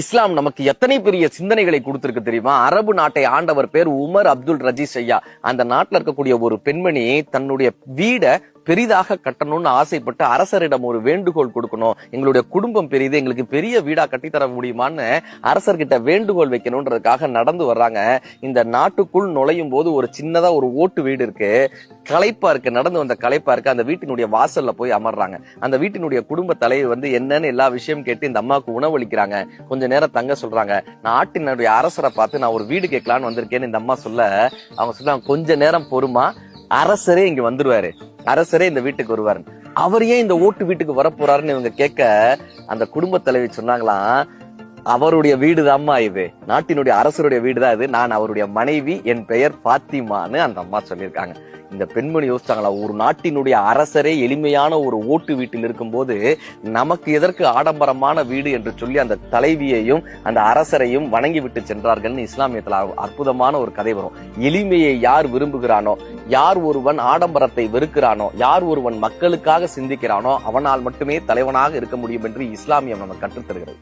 இஸ்லாம் நமக்கு எத்தனை பெரிய சிந்தனைகளை கொடுத்திருக்கு தெரியுமா? அரபு நாட்டை ஆண்டவர் பேர் உமர் அப்துல் ரஜீஸ் ஐயா. அந்த நாட்டில் இருக்கக்கூடிய ஒரு பெண்மணி தன்னுடைய வீட பெரிதாக கட்டணும்னு ஆசைப்பட்டு அரசரிடம் ஒரு வேண்டுகோள் கொடுக்கணும். எங்களுடைய குடும்பம் பெரியது எங்களுக்கு பெரிய வீடா கட்டித்தர முடியுமான்னு அரசர்கிட்ட வேண்டுகோள் வைக்கணும்ன்றதுக்காக நடந்து வர்றாங்க. இந்த நாட்டுக்குள் நுழையும் போது ஒரு சின்னதா ஒரு ஓட்டு வீடு இருக்கு. களைப்பா இருக்கு நடந்து வந்த களைப்பா இருக்கு அந்த வீட்டினுடைய வாசல்ல போய் அமர்றாங்க. அந்த வீட்டினுடைய குடும்ப தலைவர் வந்து என்னன்னு எல்லா விஷயம் கேட்டு இந்த அம்மாவுக்கு உணவளிக்கிறாங்க. கொஞ்ச நேரம் தங்க சொல்றாங்க. நாட்டினுடைய அரசரை பார்த்து நான் ஒரு வீடு கேட்கலான்னு வந்திருக்கேன்னு இந்த அம்மா சொல்ல அவங்க சொல்றாங்க கொஞ்ச நேரம் பொறுமா அரசரே இங்க வந்துருவாரு. அரசரே இந்த வீட்டுக்கு வருவார் அவர் ஏன் இந்த ஓட்டு வீட்டுக்கு வரப்போறாருன்னு இவங்க கேட்க அந்த குடும்ப தலைவி சொன்னாங்களாம் அவருடைய வீடுதாம்மா இது? நாட்டினுடைய அரசருடைய வீடுதான் இது. நான் அவருடைய மனைவி என் பெயர் பாத்திமான்னு அந்த அம்மா சொல்லியிருக்காங்க. இந்த பெண்மணி யோசிச்சாங்களா? ஒரு நாட்டினுடைய அரசரே எளிமையான ஒரு ஓட்டு வீட்டில் இருக்கும்போது நமக்கு எதற்கு ஆடம்பரமான வீடு என்று சொல்லி அந்த தலைவியையும் அந்த அரசரையும் வணங்கி விட்டு சென்றார்கள்னு இஸ்லாமியத்தில் அற்புதமான ஒரு கதை வரும். எளிமையை யார் விரும்புகிறானோ யார் ஒருவன் ஆடம்பரத்தை வெறுக்கிறானோ யார் ஒருவன் மக்களுக்காக சிந்திக்கிறானோ அவனால் மட்டுமே தலைவனாக இருக்க முடியும் என்று இஸ்லாமியம் நமக்கு கற்றுத்தருகிறது.